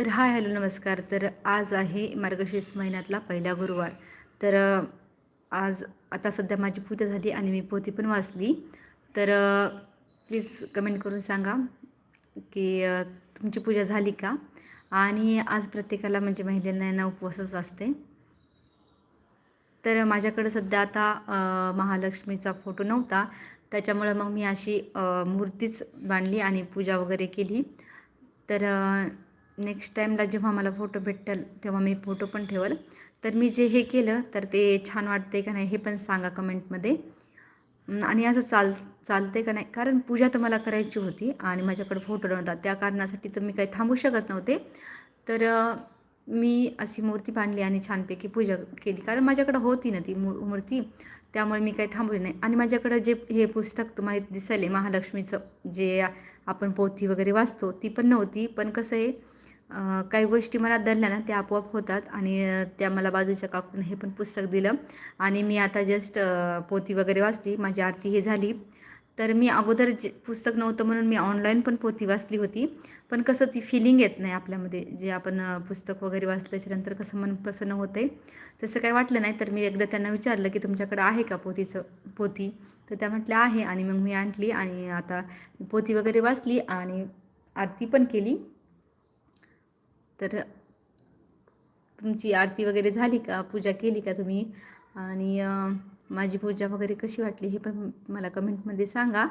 तर hi hello नमस्कार. तर आज आहे मार्गशीर्ष महिन्यातला पहिला गुरुवार. तर आज आता सध्या माझी पूजा झाली आणि मी पोथी पण वाचली. तर प्लीज कमेंट करून सांगा की तुमची पूजा झाली का? आणि आज प्रत्येकाला म्हणजे महिलांना यांना उपवासच असते. तर माझ्याकडं सध्या आता महालक्ष्मीचा फोटो नव्हता. त्याच्यामुळं मग मी अशी मूर्तीच बांधली आणि पूजा वगैरे केली. तर नेक्स्ट टाईमला जेव्हा मला फोटो भेटेल तेव्हा मी फोटो पण ठेवल. तर मी जे हे केलं तर ते छान वाटते का नाही हे पण सांगा कमेंटमध्ये आणि असं चाल चालते का नाही? कारण पूजा तर मला करायची होती आणि माझ्याकडे फोटो नव्हता. त्या कारणासाठी तर मी काही थांबू शकत नव्हते. तर मी अशी मूर्ती बांधली आणि छानपैकी पूजा केली. कारण माझ्याकडं होती ना ती मू मूर्ती त्यामुळे मी काही थांबवली नाही. आणि माझ्याकडं जे हे पुस्तक तुम्हाला दिसले महालक्ष्मीचं जे आपण पोथी वगैरे वाचतो ती पण नव्हती. पण कसं आहे काही गोष्टी मला दडल्या ना त्या आपोआप होतात आणि त्या मला बाजूच्या काकून हे पण पुस्तक दिलं. आणि मी आता जस्ट पोती वगैरे वाचली माझी आरती हे झाली. तर मी अगोदर जे पुस्तक नव्हतं म्हणून मी ऑनलाईन पण पोती वाचली होती. पण कसं ती फिलिंग येत नाही आपल्यामध्ये. जे आपण पुस्तक वगैरे वाचल्याच्यानंतर कसं मन प्रसन्न होते तसं काही वाटलं नाही तर मी एकदा त्यांना विचारलं की तुमच्याकडे आहे का पोतीचं पोती तर त्या म्हटल्या आहे. आणि मग मी आणली आणि आता पोती वगैरे वाचली आणि आरती पण केली. तर तुमची आरती वगैरे झाली का? पूजा केली का तुम्ही? आणि माझी पूजा वगैरे कशी वाटली हे पण मला कमेंटमध्ये सांगा.